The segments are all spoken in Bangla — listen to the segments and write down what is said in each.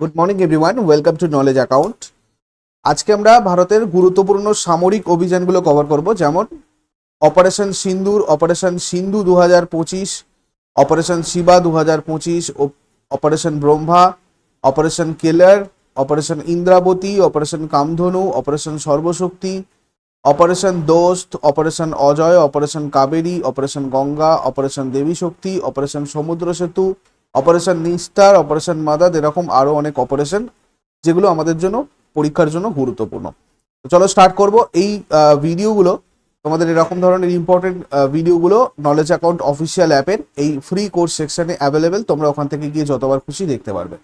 Good morning everyone welcome to knowledge account আজকে আমরা ভারতের গুরুত্বপূর্ণ সামরিক অভিযানগুলো কভার করব, যেমন অপারেশন সিন্দুর অপারেশন সিন্ধু দু হাজার পঁচিশ অপারেশন শিবা দু হাজার পঁচিশ operation Brahma operation Keller operation Indravati operation Kamdhenu operation Sarvashakti operation Dost operation Ajay operation Kaveri operation Ganga operation Devi Shakti operation Samudra Setu operation নিস্তার অপারেশন মাদাদ এরকম আরও অনেক অপারেশন যেগুলো আমাদের জন্য, পরীক্ষার জন্য গুরুত্বপূর্ণ। তো চলো স্টার্ট করব। এই ভিডিওগুলো তোমাদের এরকম ধরনের ইম্পর্টেন্ট ভিডিওগুলো নলেজ অ্যাকাউন্ট অফিসিয়াল অ্যাপের এই ফ্রি কোর্স সেকশনে অ্যাভেলেবেল তোমরা ওখান থেকে গিয়ে যতবার খুশি দেখতে পারবে।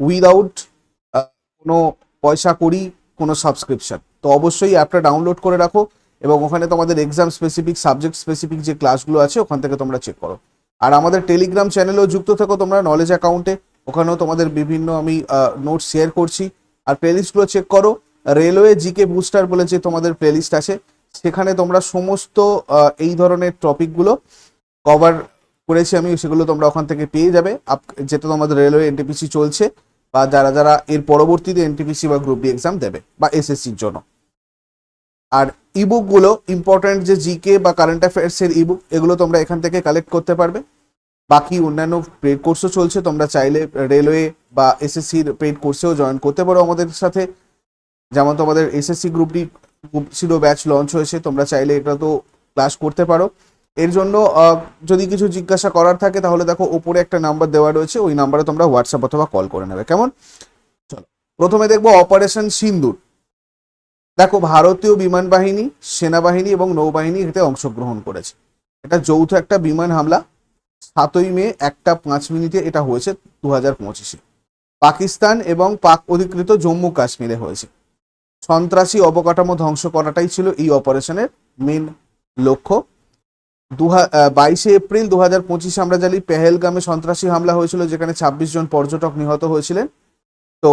উইদাউট কোনো পয়সা করি কোনো সাবস্ক্রিপশন তো অবশ্যই অ্যাপটা ডাউনলোড করে রাখো এবং ওখানে তোমাদের এক্সাম স্পেসিফিক সাবজেক্ট স্পেসিফিক যে ক্লাসগুলো আছে, ওখান থেকে তোমরা চেক করো। আর আমাদের টেলিগ্রাম চ্যানেলেও যুক্ত থাকো তোমরা নলেজ অ্যাকাউন্টে ওখানেও তোমাদের বিভিন্ন আমি নোট শেয়ার করছি। আর প্লেলিস্টগুলো চেক করো। রেলওয়ে জিকে বুস্টার বলে যে তোমাদের প্লেলিস্ট আছে, সেখানে তোমরা সমস্ত এই ধরনের টপিকগুলো কভার করেছি আমি, সেগুলো তোমরা ওখান থেকে পেয়ে যাবে। আপ- যেটা তোমাদের রেলওয়ে এনটিপিসি চলছে, বা যারা যারা এর পরবর্তীতে এনটিপিসি বা গ্রুপ ডি এক্সাম দেবে, বা এসএসসির জন্য। আর ইবুকগুলো ইম্পর্ট্যান্ট যে জিকে বা কারেন্ট অ্যাফেয়ার্সের ইবুক এগুলো তোমরা এখান থেকে কালেক্ট করতে পারবে। বাকি অন্যান্য পেড কোর্সও চলছে, তোমরা চাইলে রেলওয়ে বা এসএসসির পেড কোর্সেও জয়েন করতে পারো আমাদের সাথে। যেমন তোমাদের SSC group D group zero batch launch হয়েছে, তোমরা চাইলে এটা তো ক্লাস করতে পারো। এর জন্য যদি কিছু জিজ্ঞাসা করার থাকে, তাহলে দেখো ওপরে একটা নাম্বার দেওয়া রয়েছে, ওই নাম্বারে তোমরা হোয়াটসঅ্যাপ অথবা কল করে নেবে, কেমন? চলো, প্রথমে দেখব অপারেশন সিন্দুর। দেখো, ভারতীয় বিমান বাহিনী, সেনাবাহিনী এবং নৌবাহিনী এতে অংশগ্রহণ করেছে। এটা যৌথ একটা বিমান হামলা। সাতই মে একটা পাঁচ মিনিটে এটা হয়েছে দু হাজার পঁচিশে। পাকিস্তান এবং পাক অধিকৃত জম্মু কাশ্মীরে হয়েছে। সন্ত্রাসী অবকাঠামো ধ্বংস করাটাই ছিল এই অপারেশনের মেন লক্ষ্য। দু বাইশে এপ্রিল দু হাজার পঁচিশে আমরা জানি পেহেলগামে সন্ত্রাসী হামলা হয়েছিল, যেখানে ছাব্বিশ জন পর্যটক নিহত হয়েছিলেন। তো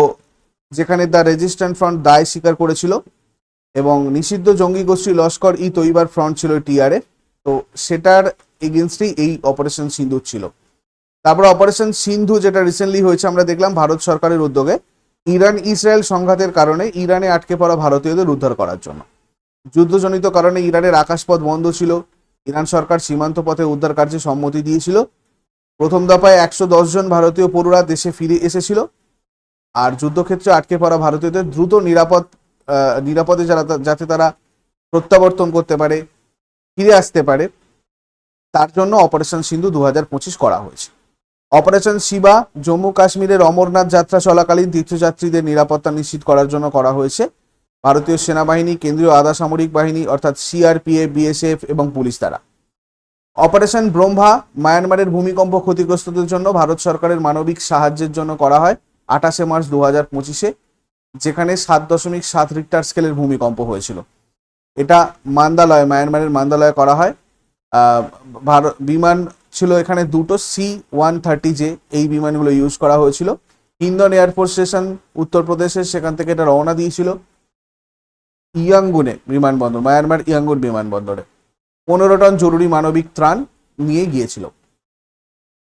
যেখানে দ্য রেজিস্ট্যান্ট ফ্রন্ট দায় স্বীকার করেছিল এবং নিষিদ্ধ জঙ্গি গোষ্ঠী লস্কর ই তৈবার ফ্রন্ট ছিল টিআরএফ তো সেটার এগেনস্টেই এই অপারেশন সিন্ধু ছিল। তারপর অপারেশন সিন্ধু যেটা রিসেন্টলি হয়েছে, আমরা দেখলাম ভারত সরকারের উদ্যোগে ইরান ইসরায়েল সংঘাতের কারণে ইরানে আটকে পড়া ভারতীয়দের উদ্ধার করার জন্য। যুদ্ধজনিত কারণে ইরানের আকাশপথ বন্ধ ছিল। ইরান সরকার সীমান্ত পথে উদ্ধার কার্যে সম্মতি দিয়েছিল। প্রথম দফায় একশো দশ জন ভারতীয় পড়ুয়া দেশে ফিরে এসেছিল। আর যুদ্ধক্ষেত্রে আটকে পড়া ভারতীয়দের দ্রুত নিরাপদ নিরাপদে যারা, যাতে তারা প্রত্যাবর্তন করতে পারে, ফিরে আসতে পারে। তার জন্য অপারেশন সিন্ধু দু হাজার পঁচিশ করা হয়েছে। অপারেশন শিবা জম্মু কাশ্মীরের অমরনাথ যাত্রা চলাকালীন তীর্থযাত্রীদের নিরাপত্তা নিশ্চিত করার জন্য করা হয়েছে। ভারতীয় সেনাবাহিনী, কেন্দ্রীয় আধা সামরিক বাহিনী অর্থাৎ সিআরপিএফ, বিএসএফ এবং পুলিশ দ্বারা। অপারেশন ব্রহ্মা মায়ানমারের ভূমিকম্প ক্ষতিগ্রস্তদের জন্য ভারত সরকারের মানবিক সাহায্যের জন্য করা হয় আঠাশে মার্চ দু হাজার পঁচিশে, যেখানে সাত দশমিক সাত রিক্টার স্কেলের ভূমিকম্প হয়েছিল। এটা মান্দালয়, মায়ানমারের মান্দালয়ে করা হয়। ভারত বিমান ছিল এখানে দুটো সি ওয়ান থার্টি জে এই বিমানগুলো ইউজ করা হয়েছিল। ইন্দন এয়ারফোর্স স্টেশন উত্তরপ্রদেশের সেখান থেকে এটা রওনা দিয়েছিল। ইয়াঙ্গুনে বিমানবন্দর, মায়ানমার ইয়াঙ্গুন বিমানবন্দরে। পনেরো টন জরুরি মানবিক ত্রাণ নিয়ে গিয়েছিল।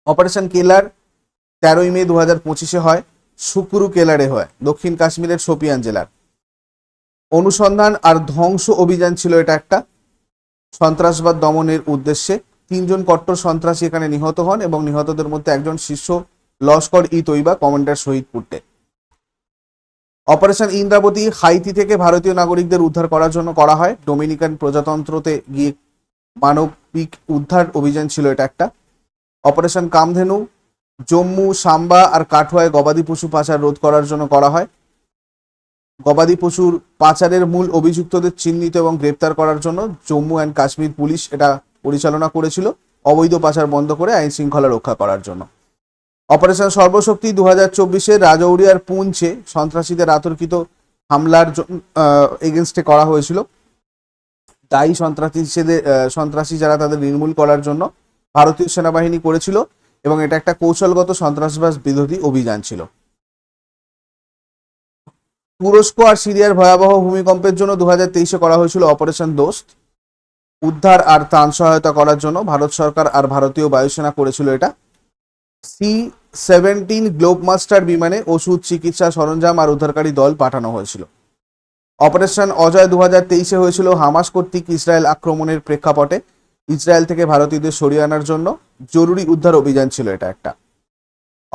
অপারেশন কেলার তেরোই মে দু হাজার পঁচিশে হয় সুকুরু কেলারে হয়, দক্ষিণ কাশ্মীরের শোপিয়ান জেলার। অনুসন্ধান আর ধ্বংস অভিযান ছিল এটা একটা। সন্ত্রাসবাদ দমনের উদ্দেশ্যে তিনজন কট্টর সন্ত্রাসী এখানে নিহত হন এবং নিহতদের মধ্যে একজন শীর্ষ লস্কর ই তৈবা, কমান্ডার শহীদ অপারেশন ইন্দ্রাবতী হাইতি থেকে ভারতীয় নাগরিকদের উদ্ধার করার জন্য করা হয়। ডোমিনিকান প্রজাতন্ত্রতে গিয়ে মানবিক উদ্ধার অভিযান ছিল এটা একটা। অপারেশন কামধেনু, জম্মু, সাম্বা আর কাঠুয়ায় গবাদি পশু পাচার রোধ করার জন্য করা হয়। গবাদি পশুর পাচারের মূল অভিযুক্তদের চিহ্নিত এবং গ্রেপ্তার করার জন্য জম্মু অ্যান্ড কাশ্মীর পুলিশ এটা পরিচালনা করেছিল। অবৈধ পাচার বন্ধ করে আইন শৃঙ্খলা রক্ষা করার জন্য। অপারেশন সর্বশক্তি দু হাজার চব্বিশে রাজৌরিয়ার পুঞ্চে সন্ত্রাসীদের আতর্কিত হামলার এগেনস্টে করা হয়েছিল। দায়ী সন্ত্রাসীদের সন্ত্রাসী যারা তাদের নির্মূল করার জন্য ভারতীয় সেনাবাহিনী করেছিল এবং এটা একটা কৌশলগত সন্ত্রাসবাদ বিরোধী অভিযান ছিল। তুরস্ক আর সিরিয়ার ভয়াবহ ভূমিকম্পের জন্য দু হাজার তেইশে করা হয়েছিল অপারেশন দোস্ত। উদ্ধার আর ত্রাণ সহায়তা করার জন্য ভারত সরকার আর ভারতীয় বায়ুসেনা করেছিল এটা। সি সেভেন্টিন গ্লোবমাস্টার বিমানে ওষুধ চিকিৎসা সরঞ্জাম আর উদ্ধারকারী দল পাঠানো হয়েছিল। অপারেশন অজয় দু হাজার তেইশে হয়েছিল হামাস কর্তৃক ইসরায়েল আক্রমণের প্রেক্ষাপটে। ইসরায়েল থেকে ভারতীয়দের সরিয়ে আনার জন্য জরুরি উদ্ধার অভিযান ছিল এটা একটা।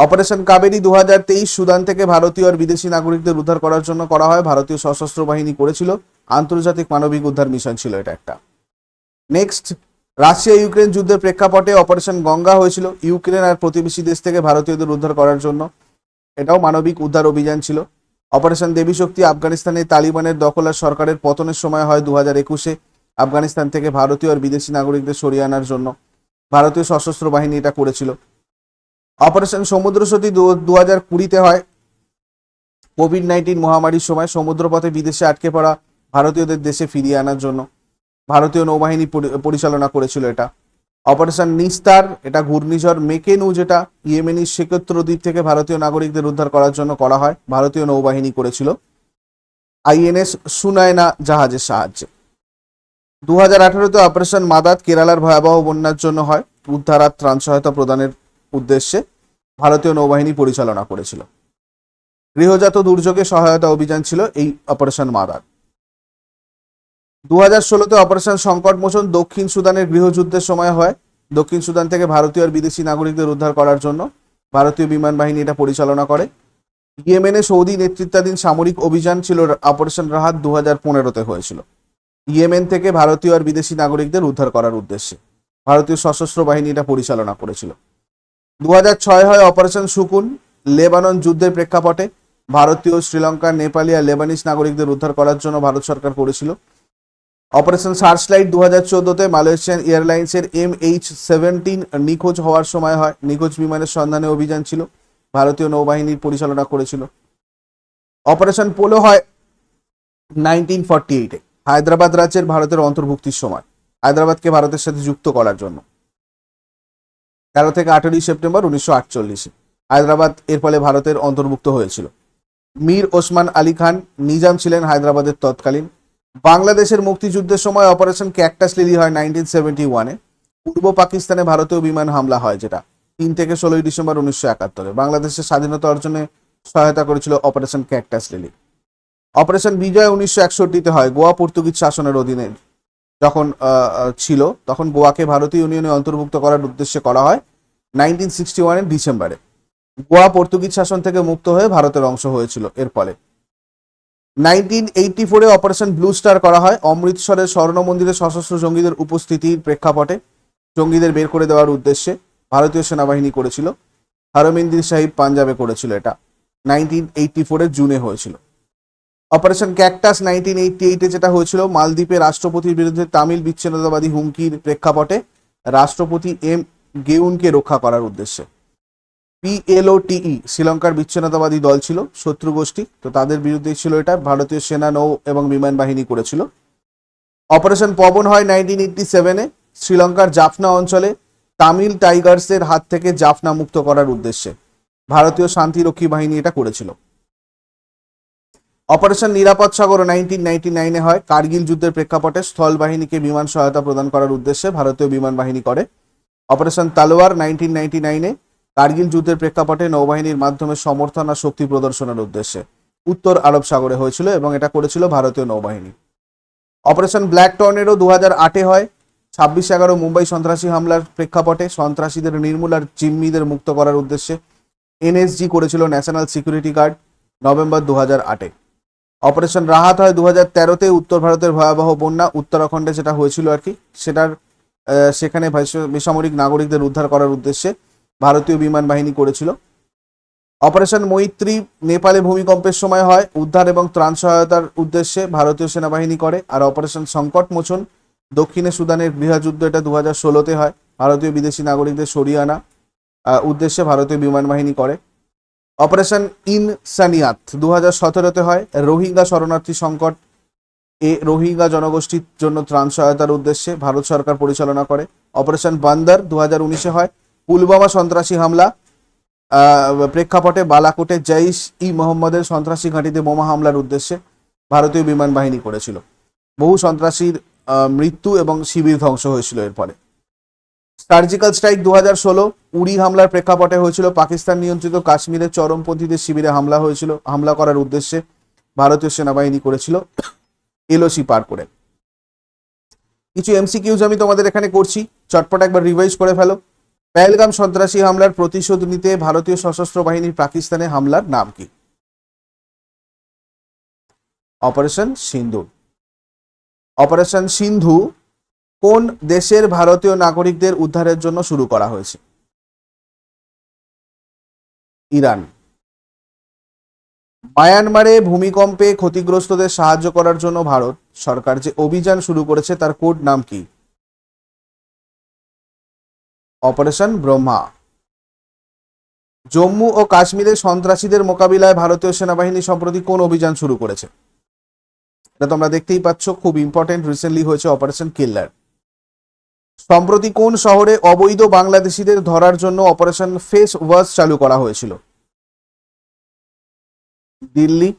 অপারেশন কাবেরী দু হাজার সুদান থেকে ভারতীয় আর বিদেশি নাগরিকদের উদ্ধার করার জন্য করা হয়। ভারতীয় সশস্ত্র বাহিনী করেছিল। আন্তর্জাতিক মানবিক উদ্ধার মিশন ছিল এটা একটা। নেক্সট রাশিয়া ইউক্রেন যুদ্ধের প্রেক্ষাপটে অপারেশন গঙ্গা হয়েছিল। ইউক্রেন আর প্রতিবেশী দেশ থেকে ভারতীয়দের উদ্ধার করার জন্য এটাও মানবিক উদ্ধার অভিযান ছিল। অপারেশন দেবী শক্তি আফগানিস্তানে তালিবানের দখল আর সরকারের পতনের সময় হয় দু হাজার একুশে। আফগানিস্তান থেকে ভারতীয় আর বিদেশি নাগরিকদের সরিয়ে আনার জন্য ভারতীয় সশস্ত্র বাহিনী এটা করেছিল। অপারেশন সমুদ্র সতী দু হাজার কুড়িতে হয়। কোভিড নাইন্টিন মহামারীর সময় সমুদ্রপথে বিদেশে আটকে পড়া ভারতীয়দের দেশে ফিরিয়ে আনার জন্য ভারতীয় নৌবাহিনী পরি- পরিচালনা করেছিল এটা। অপারেশন নিস্তার, এটা ঘূর্ণিঝড় মেকেনু যেটা ইয়েমেনি সেক্ষেত্র দ্বীপ থেকে ভারতীয় নাগরিকদের উদ্ধার করার জন্য করা হয়, ভারতীয় নৌবাহিনী করেছিল। আইএনএস সুনায়না জাহাজের সাহায্যে। দু হাজার আঠারোতে অপারেশন মাদাত কেরালার ভয়াবহ বন্যার জন্য হয়, উদ্ধার আর ত্রাণ সহায়তা প্রদানের উদ্দেশ্যে ভারতীয় নৌবাহিনী পরিচালনা করেছিল। গৃহজাত দুর্যোগে সহায়তা অভিযান ছিল এই অপারেশন মাদাত দু হাজার ষোলোতে অপারেশন সংকট মোচন দক্ষিণ সুদানের গৃহযুদ্ধের সময় হয়। দক্ষিণ সুদান থেকে ভারতীয় আর বিদেশি নাগরিকদের উদ্ধার করার জন্য ভারতীয় বিমান বাহিনী এটা পরিচালনা করে। ইয়েমেনে সৌদি নেতৃত্বাধীন সামরিক অভিযান ছিল অপারেশন রাহাত দু হাজার পনেরোতে হয়েছিল। ইয়েমেন থেকে ভারতীয় আর বিদেশি নাগরিকদের উদ্ধার করার উদ্দেশ্যে ভারতীয় সশস্ত্র বাহিনী এটা পরিচালনা করেছিল। দু হাজার ছয় হয় অপারেশন সুকুন, লেবানন যুদ্ধের প্রেক্ষাপটে ভারতীয়, শ্রীলঙ্কা, নেপালি আর লেবানিজ নাগরিকদের উদ্ধার করার জন্য ভারত সরকার করেছিল। অপারেশন সার্চলাইট দু হাজার চোদ্দোতে মালয়েশিয়ান এয়ারলাইন্সের এম এইচ সেভেন্টিন নিখোঁজ হওয়ার সময় হয়, নিখোঁজ বিমানের সন্ধানে অভিযান ছিল, ভারতীয় নৌবাহিনীর পরিচালনা করেছিল। অপারেশন পোলো হয় নাইনটিন ফর্টি এইটে, হায়দ্রাবাদ রাজ্যের ভারতের অন্তর্ভুক্তির সময়, হায়দ্রাবাদকে ভারতের সাথে যুক্ত করার জন্য। তেরো থেকে আঠেরোই সেপ্টেম্বর উনিশশো আটচল্লিশে। হায়দ্রাবাদ এর ফলে ভারতের অন্তর্ভুক্ত হয়েছিল। মীর ওসমান আলী খান নিজাম ছিলেন হায়দ্রাবাদের তৎকালীন। বাংলাদেশের মুক্তিযুদ্ধের সময় অপারেশন ক্যাকটাস লিলি হয় নাইনটিন সেভেন্টি ওয়ানে। পূর্ব পাকিস্তানে ভারতীয় বিমান হামলা হয় যেটা তিন থেকে ষোলোই ডিসেম্বর উনিশশো একাত্তরে। বাংলাদেশের স্বাধীনতা অর্জনে সহায়তা করেছিল operation cactus lily. Operation Vijay উনিশশো একষট্টিতে হয় গোয়া পর্তুগিজ শাসনের অধীনে। যখন ছিল, তখন গোয়াকে ভারতীয় ইউনিয়নে অন্তর্ভুক্ত করার উদ্দেশ্যে করা হয় নাইনটিন সিক্সটি ওয়ানের ডিসেম্বরে। গোয়া পর্তুগিজ শাসন থেকে মুক্ত হয়ে ভারতের অংশ হয়েছিল এর ফলে। নাইনটিন এইটি ফোরে অপারেশন ব্লু স্টার করা হয়। অমৃতসরের স্বর্ণ মন্দিরে সশস্ত্র জঙ্গিদের উপস্থিতির প্রেক্ষাপটে জঙ্গিদের বের করে দেওয়ার উদ্দেশ্যে ভারতীয় সেনাবাহিনী করেছিল। হরমিন্দির সাহিব পাঞ্জাবে করেছিল এটা। নাইনটিন এইটি ফোরের জুনে হয়েছিল। অপারেশন ক্যাকটাস নাইনটিন এইটি এইটে যেটা হয়েছিল, মালদ্বীপে রাষ্ট্রপতির বিরুদ্ধে তামিল বিচ্ছিন্নতাবাদী হুমকির প্রেক্ষাপটে রাষ্ট্রপতি এম গেউনকে রক্ষা করার উদ্দেশ্যে। পিএলওটিই শ্রীলঙ্কার বিচ্ছিন্নতাবাদী দল ছিল, শত্রু গোষ্ঠী, তো তাদের বিরুদ্ধে ছিল এটা, ভারতীয় সেনা নৌ এবং বিমান বাহিনী করেছিল। অপারেশন পবন হয় নাইনটিন এইটটি সেভেনে, শ্রীলঙ্কার জাফনা অঞ্চলে তামিল টাইগার্সের হাত থেকে জাফনা মুক্ত করার উদ্দেশ্যে। ভারতীয় শান্তিরক্ষী বাহিনী এটা করেছিল। অপারেশন নিরাপদ সাগর নাইনটিন নাইনটি নাইনে হয়। কার্গিল যুদ্ধের প্রেক্ষাপটে স্থল বাহিনীকে বিমান সহায়তা প্রদান করার উদ্দেশ্যে ভারতীয় বিমান বাহিনী করে। অপারেশন তালোয়ার নাইনটিন নাইনটি নাইনে কার্গিল যুদ্ধের প্রেক্ষাপটে নৌবাহিনীর মাধ্যমে সমর্থন আর শক্তি প্রদর্শনের উদ্দেশ্যে উত্তর আরব সাগরে হয়েছিল এবং এটা করেছিল ভারতীয় নৌবাহিনী। অপারেশন ব্ল্যাক টর্নেরও দু হাজার আটে হয়। ছাব্বিশ এগারো মুম্বাই সন্ত্রাসী হামলার প্রেক্ষাপটে সন্ত্রাসীদের নির্মূল আর জিম্মিদের মুক্ত করার উদ্দেশ্যে এনএসজি করেছিল ন্যাশনাল সিকিউরিটি গার্ড নভেম্বর দু হাজার আটে। অপারেশন রাহাত হয় দু হাজার তেরোতে, উত্তর ভারতের ভয়াবহ বন্যা, উত্তরাখণ্ডে যেটা হয়েছিল আর কি, সেটার সেখানে বেসামরিক নাগরিকদের উদ্ধার করার উদ্দেশ্যে ভারতীয় বিমান বাহিনী করেছিল। অপারেশন মৈত্রী নেপালে ভূমিকম্পের সময় হয়, উদ্ধার এবং ত্রাণ সহায়তার উদ্দেশ্যে ভারতীয় সেনাবাহিনী করে, আর অপারেশন সংকট মোচন, দক্ষিণে সুদানের গৃহযুদ্ধ এটা দু হাজার ষোলোতে হয়, ভারতীয় বিদেশি নাগরিকদের সরিয়ে আনা উদ্দেশ্যে ভারতীয় বিমান বাহিনী করে। অপারেশন ইনসানিয়াত দু হাজার সতেরোতে হয়। রোহিঙ্গা শরণার্থী সংকট। এ রোহিঙ্গা জনগোষ্ঠীর জন্য ত্রাণ সহায়তার উদ্দেশ্যে ভারত সরকার পরিচালনা করে। অপারেশন বান্দার দু হাজার উনিশে হয়। পুলবামা সন্ত্রাসী হামলা। প্রেক্ষাপটে বালাকোটে জৈশ ই মোহাম্মদের সন্ত্রাসী ঘাঁটিতে বোমা হামলার উদ্দেশ্যে ভারতীয় বিমান বাহিনী করেছিল। বহু সন্ত্রাসীর মৃত্যু এবং শিবির ধ্বংস হয়েছিল এরপরে সার্জিক্যাল স্ট্রাইক দু হাজার ষোলো উড়ি হামলার প্রেক্ষাপটে হয়েছিল। পাকিস্তান নিয়ন্ত্রিত কাশ্মীরের চরমপন্থীদের শিবিরে হামলা হয়েছিল। হামলা করার উদ্দেশ্যে ভারতীয় সেনাবাহিনী করেছিল এলওসি পার করে। কিছু এমসিকিউজ আমি তোমাদের এখানে করছি। চটপট একবার রিভাইজ করে ফেলো। পেহেলগাম সন্ত্রাসী হামলার প্রতিশোধ নিতে ভারতীয় সশস্ত্র বাহিনীর পাকিস্তানে হামলার নাম কি? অপারেশন সিন্ধু। অপারেশন সিন্ধু কোন দেশের ভারতীয় নাগরিকদের উদ্ধারের জন্য শুরু করা হয়েছে? ইরান। মায়ানমারে ভূমিকম্পে ক্ষতিগ্রস্তদের সাহায্য করার জন্য ভারত সরকার যে অভিযান শুরু করেছে, তার কোড নাম কি? অপারেশন ব্রহ্মা। জম্মু ও কাশ্মীরে সন্ত্রাসীদের মোকাবিলায় ভারতীয় সেনাবাহিনী সম্প্রতি কোন অভিযান শুরু করেছে? এটা তোমরা দেখতেই পাচ্ছ, খুব ইম্পর্টেন্ট রিসেন্টলি হয়েছে অপারেশন কিল্লার সম্প্রতি কোন শহরে অবৈধ বাংলাদেশিদের ধরার জন্য অপারেশন ফেস ওয়াশ চালু করা হয়েছিল? দিল্লি।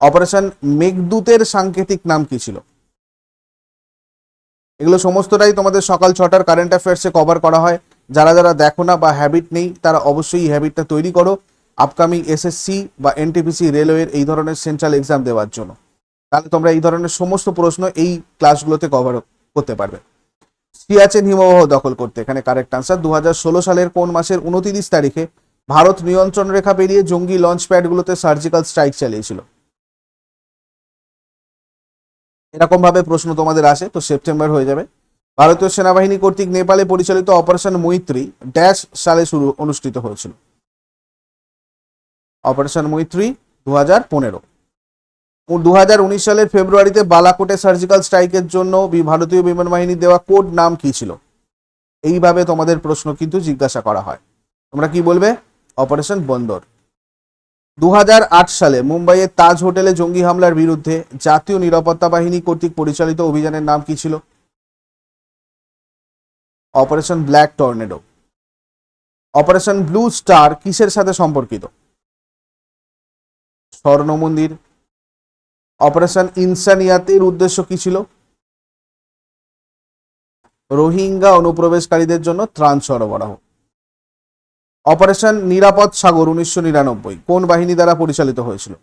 অপারেশন মেঘদূতের সাংকেতিক নাম কি ছিল? এগুলো সমস্তটাই তোমাদের সকাল ছটার কারেন্ট অ্যাফেয়ার্সে কভার করা হয়। যারা যারা দেখো না বা হ্যাবিট নেই, তারা অবশ্যই এই হ্যাবিটটা তৈরি করো। আপকামিং এসএসসি বা এনটিপিসি রেলওয়ের এই ধরনের সেন্ট্রাল এক্সাম দেওয়ার জন্য। তাহলে তোমরা এই ধরনের সমস্ত প্রশ্ন এই ক্লাসগুলোতে কভার করতে পারবে। সিয়াচেন হিমবাহ দখল করতে? এখানে কারেক্ট আনসার দু হাজার ষোলো সালের কোন মাসের উনতিরিশ তারিখে ভারত নিয়ন্ত্রণ রেখা পেরিয়ে জঙ্গি লঞ্চ প্যাডগুলোতে সার্জিক্যাল স্ট্রাইক চালিয়েছিল? এরকম ভাবে প্রশ্ন তোমাদের আসে, তো সেপ্টেম্বর হয়ে যাবে। ভারতীয় সেনাবাহিনী কর্তৃক নেপালে পরিচালিত অপারেশন মৈত্রী ড্যাশ সালে শুরু, অনুষ্ঠিত হয়েছিল। অপারেশন মৈত্রী দু হাজার পনেরো। দু হাজার উনিশ সালের ফেব্রুয়ারিতে বালাকোটে সার্জিক্যাল স্ট্রাইকের জন্য ভারতীয় বিমান বাহিনী দেওয়া কোড নাম কি ছিল? এইভাবে তোমাদের প্রশ্ন কিন্তু জিজ্ঞাসা করা হয়। তোমরা কি বলবে? অপারেশন বন্দর। দু হাজার আট সালে মুম্বাইয়ের তাজ হোটেলে জঙ্গি হামলার বিরুদ্ধে জাতীয় নিরাপত্তা বাহিনী কর্তৃক পরিচালিত অভিযানের নাম কি ছিল? Operation black tornado. Operation blue star কিসের সাথে সম্পর্কিত? স্বর্ণ মন্দির অপারেশন ইনসানিয়াতের উদ্দেশ্য কি ছিল? রোহিঙ্গা অনুপ্রবেশকারীদের জন্য ত্রাণ সরবরাহ। অপারেশন নিরাপদ সাগর উনিশশো নিরানব্বই, কোন বাহিনী দ্বারা পরিচালিত হয়েছিল?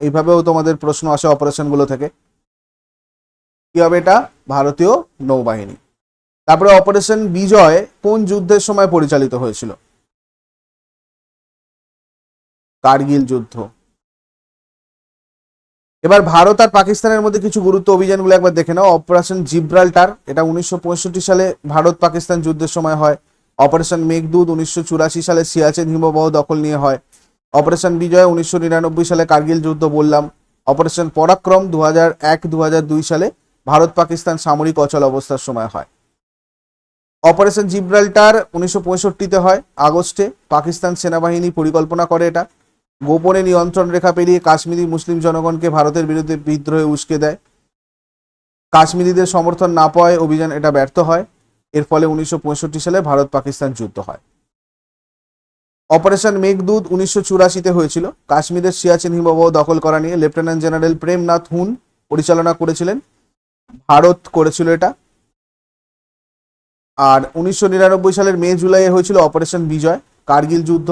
এইভাবেও তোমাদের প্রশ্ন আসে অপারেশনগুলো থেকে। কি হবে এটা? ভারতীয় নৌবাহিনী। তারপরে অপারেশন বিজয় কোন যুদ্ধের সময় পরিচালিত হয়েছিল? কার্গিল যুদ্ধ। এবার ভারত আর পাকিস্তানের মধ্যে কিছু গুরুত্ব অভিযানগুলো একবার দেখে নাও। অপারেশন জিব্রাল্টার এটা উনিশশো পঁয়ষট্টি সালে ভারত পাকিস্তান যুদ্ধের সময় হয়। অপারেশন মেঘদূত উনিশশো চুরাশি সালে সিয়াচেন হিমবাহ দখল নিয়ে হয়। অপারেশন বিজয় উনিশশো নিরানব্বই সালে কার্গিল যুদ্ধ বললাম। অপারেশন পরাক্রম দু এক দু দুই সালে ভারত পাকিস্তান সামরিক অচল অবস্থার সময় হয়। অপারেশন জিব্রাল্টার উনিশশো পঁয়ষট্টিতে হয়, আগস্টে। পাকিস্তান সেনাবাহিনী পরিকল্পনা করে এটা। গোপনে নিয়ন্ত্রণ রেখা পেরিয়ে কাশ্মীরি মুসলিম জনগণকে ভারতের বিরুদ্ধে বিদ্রোহে উস্কে দেয়। কাশ্মীরিদের সমর্থন না পাওয়ায় অভিযান এটা ব্যর্থ হয়। এর ফলে উনিশশো পঁয়ষট্টি সালে ভারত পাকিস্তান যুদ্ধ হয়। অপারেশন মেঘদূত উনিশশো চুরাশিতে হয়েছিল। কাশ্মীরের সিয়াচেন হিমবাহ দখল করা নিয়ে লেফটেন্যান্ট জেনারেল প্রেমনাথ হুন পরিচালনা করেছিলেন। ভারত করেছিল এটা। আর উনিশশো নিরানব্বই সালের মে জুলাইয়ে হয়েছিল অপারেশন বিজয়, কার্গিল যুদ্ধ।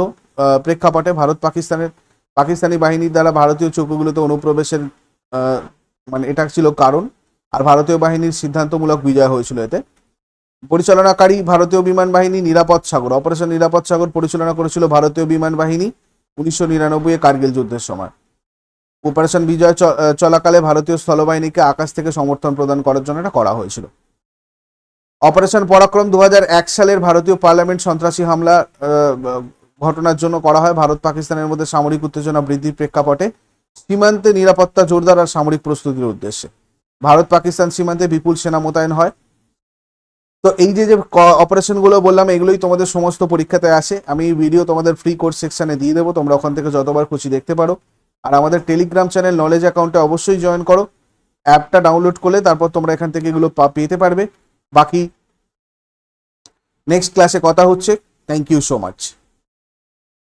প্রেক্ষাপটে ভারত পাকিস্তানের পাকিস্তানি বাহিনীর দ্বারা ভারতীয় চৌকিগুলোতে অনুপ্রবেশের মানে এটা ছিল কারণ। আর ভারতীয় বাহিনীর সিদ্ধান্তমূলক বিজয় হয়েছিল এতে। পরিচালনাকারী ভারতীয় বিমান বাহিনী নিরাপদ সাগর অপারেশন নিরাপদ সাগর পরিচালনা করেছিল ভারতীয় বিমান বাহিনী উনিশশো নিরানব্বই কার্গিল যুদ্ধের সময়। অপারেশন বিজয় চলাকালে ভারতীয় স্থলবাহিনীকে আকাশ থেকে সমর্থন প্রদান করার জন্য এটা করা হয়েছিল। অপারেশন পরাক্রম দু হাজার এক সালের ভারতীয় পার্লামেন্ট সন্ত্রাসী হামলা ঘটনার জন্য করা হয়। ভারত পাকিস্তানের মধ্যে সামরিক উত্তেজনা বৃদ্ধির প্রেক্ষাপটে সীমান্তে নিরাপত্তা জোরদার আর সামরিক প্রস্তুতির উদ্দেশ্যে। ভারত পাকিস্তান সীমান্তে বিপুল সেনা মোতায়েন হয়। তো এই যে যে অপারেশনগুলো বললাম, এগুলোই তোমাদের সমস্ত পরীক্ষাতে আসে। আমি এই ভিডিও তোমাদের ফ্রি কোর্স সেকশনে দিয়ে দেবো। তোমরা ওখান থেকে যতবার খুশি দেখতে পারো। আর আমাদের টেলিগ্রাম চ্যানেল নলেজ অ্যাকাউন্টে অবশ্যই জয়েন করো। অ্যাপটা ডাউনলোড করলে তারপর তোমরা এখান থেকে এগুলো পেতে পারবে। বাকি নেক্সট ক্লাসে কথা হচ্ছে। Thank you so much